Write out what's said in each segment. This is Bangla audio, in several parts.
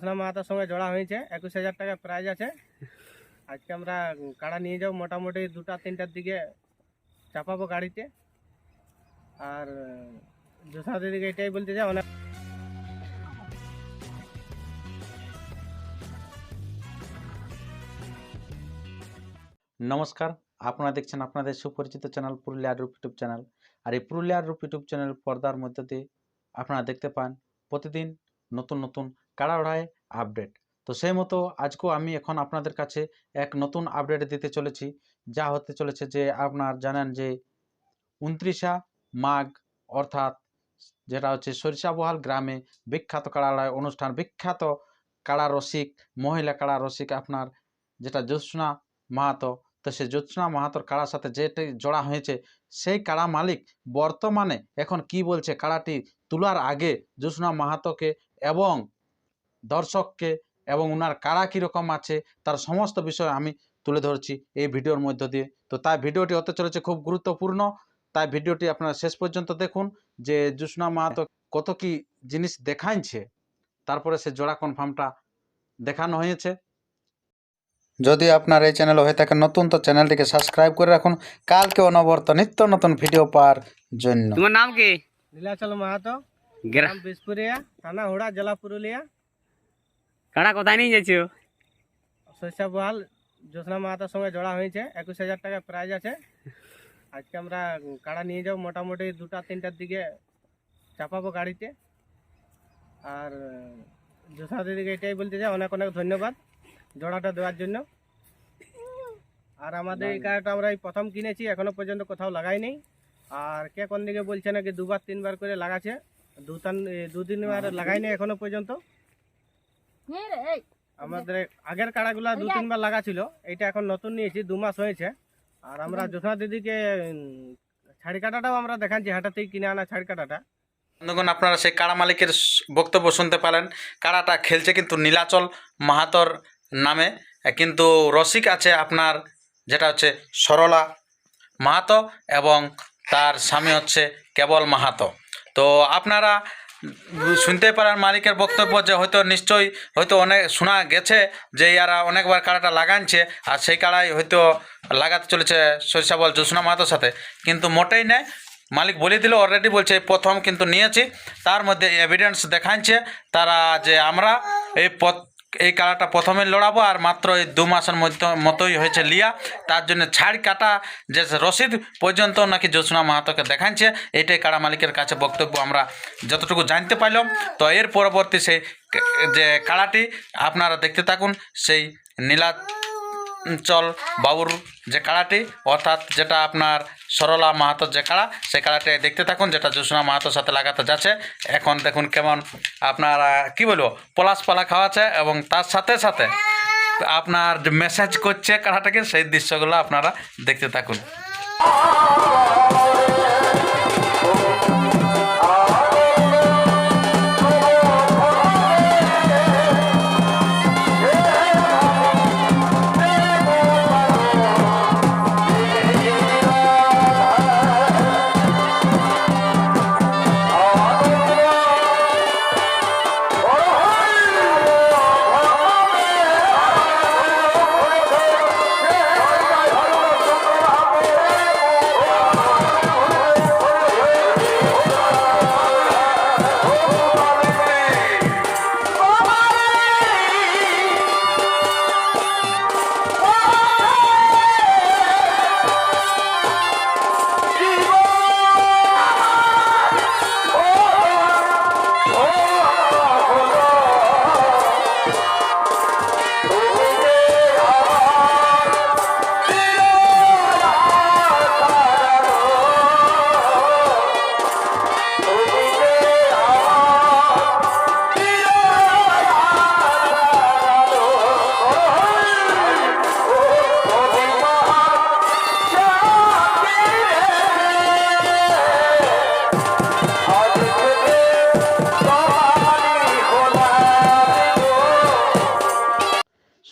জ্যোৎস্না মাহাতার সঙ্গে জোড়া হয়েছে, একুশ হাজার টাকা প্রাইজ আছে। আজকে আমরা কাড়া নিয়ে যাব, মোটামুটি দুটা তিনটার দিকে চাপাবো গাড়িতে। আর জ্যোৎস্না দিদিকে এটাই বলতে চাই, অনেক নমস্কার, আপনারা দেখছেন আপনাদের সুপরিচিত চ্যানেল পুরুলিয়ার রূপ ইউটিউব চ্যানেল আর এই পুরুলিয়ার রূপ ইউটিউব চ্যানেল পর্দার মধ্যে দিয়ে আপনারা দেখতে পান প্রতিদিন নতুন নতুন কাড়াড়ায় আপডেট তো সেই মতো আজকেও আমি এখন আপনাদের কাছে এক নতুন আপডেট দিতে চলেছি, যা হতে চলেছে যে আপনার জানেন যে উনত্রিশা মাঘ অর্থাৎ যেটা হচ্ছে সরিষাবহাল গ্রামে বিখ্যাত কাড়াড়ায় অনুষ্ঠান। বিখ্যাত কাড়া রসিক, মহিলা কাড়া রসিক আপনার যেটা জ্যোৎস্না মাহাতো, তো সেই জ্যোৎস্না মাহাতোর কাড়ার সাথে যেটি জোড়া হয়েছে, সেই কাড়া মালিক বর্তমানে এখন কি বলছে, কাড়াটি তোলার আগে জ্যোৎস্না মাহাতোকে এবং দর্শককে এবং ওনার কারা কীরকম আছে তার সমস্ত বিষয় আমি তুলে ধরছি এই ভিডিওর মধ্য দিয়ে। তো তাই ভিডিওটি হতে চলেছে খুব গুরুত্বপূর্ণ। তাই ভিডিওটি আপনারা শেষ পর্যন্ত দেখুন যে জ্যোৎস্না মাহাতো কত কি জিনিস দেখাইছে তারপরে সে জোড়া কনফার্মটা দেখানো হয়েছে। যদি আপনার এই চ্যানেল হয়ে থাকে নতুন তো চ্যানেলটিকে সাবস্ক্রাইব করে রাখুন। কালকে অনবর্ত নিত্য নতুন ভিডিও পাওয়ার জন্য। তোমার নাম কি? নীলাচল মাহাতো। গ্রাম বিসপুরিয়া থানা হুড়া জেলা পুরুলিয়া কাড়া কোথায় নিয়ে যাচ্ছ শস্যা বহাল জ্যোৎস্না মাহাতার সঙ্গে জোড়া হয়েছে একুশ হাজার টাকা প্রাইজ আছে আজকে আমরা কাড়া নিয়ে যাব মোটামুটি দুটা তিনটার দিকে চাপাবো গাড়িতে আর জ্যোৎস্না দিদিকে এটাই বলতে চাই অনেক অনেক ধন্যবাদ জোড়াটা দেওয়ার জন্য আর আমাদের এই কাড়াটা আমরা এই প্রথম কিনেছি এখনও পর্যন্ত কোথাও লাগাইনি আর কে কোন দিকে বলছে নাকি দুবার তিনবার করে লাগাচ্ছে দু তিন দু তিনবার লাগাইনি এখনও পর্যন্ত। আমাদের আগের কাড়াগুলা দু তিনবার লাগা ছিল এটা এখন নতুন নিয়েছি দু মাস হয়েছে। আর আমরা জ্যোৎস্না দিদিকে ছাড়ি কাটাটাও আমরা দেখাচ্ছি হাটাতেই কিনে আনা ছাড়ি কাটাটা। বন্ধুগণ আপনারা সেই কাড়া মালিকের বক্তব্য শুনতে পেলেন কাড়াটা খেলছে কিন্তু নীলাচল মাহাতর নামে। কিন্তু রসিক আছে আপনার যেটা হচ্ছে সরলা মাহাতো এবং তার স্বামী হচ্ছে কেবল মাহাতো। তো আপনারা শুনতে পারেন মালিকের বক্তব্য যে হয়তো নিশ্চয়ই হয়তো অনেক শোনা গেছে যে ইয়ারা অনেকবার কাড়াটা লাগানছে আর সেই কাড়াই হয়তো লাগাতে চলেছে সরিষাবল জোসনা মাহাতোর সাথে। কিন্তু মোটেই নেই মালিক বলে দিল অলরেডি বলছে প্রথম কিন্তু নিয়েছি। তার মধ্যে এভিডেন্স দেখাচ্ছে তারা যে আমরা এই এই কালাটা প্রথমে লড়াবো আর মাত্র এই দু মাসের মধ্যে মতোই হয়েছে লিয়া। তার জন্য ছাড় কাটা যে রসিদ পর্যন্ত নাকি জ্যোৎস্না মাহাতোকে দেখাচ্ছে এটাই কাড়া মালিকের কাছে বক্তব্য আমরা যতটুকু জানতে পারলাম তো এর পরবর্তী সেই যে কাড়াটি আপনারা দেখতে থাকুন, সেই নীলা চল, বাবুর যে কাড়াটি, অর্থাৎ যেটা আপনার সরলা মাহাতোর যে কাড়া, সেই কাড়াটি দেখতে থাকুন, যেটা জোসনা মাহাতোর সাথে লাগাতে যাচ্ছে। এখন দেখুন কেমন আপনারা কি বলব, পলাশ পালা খাওয়াচ্ছে এবং তার সাথে সাথে আপনার যে মেসেজ করছে কাড়াটাকে, সেই দৃশ্যগুলো আপনারা দেখতে থাকুন।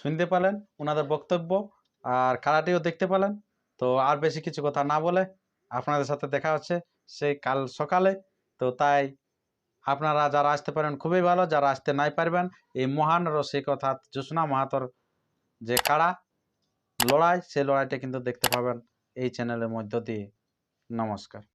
শুনতে পেলেন ওনাদের বক্তব্য আর খেলাটিও দেখতে পেলেন। তো আর বেশি কিছু কথা না বলে আপনাদের সাথে দেখা হচ্ছে সেই কাল সকালে। তো তাই আপনারা যারা আসতে পারেন খুবই ভালো, যারা আসতে নাই পারবেন, এই মহান রসিক অর্থাৎ জ্যোৎস্না মাহাতর যে কাড়া লড়াই, সেই লড়াইটা কিন্তু দেখতে পাবেন এই চ্যানেলের মধ্য দিয়ে। নমস্কার।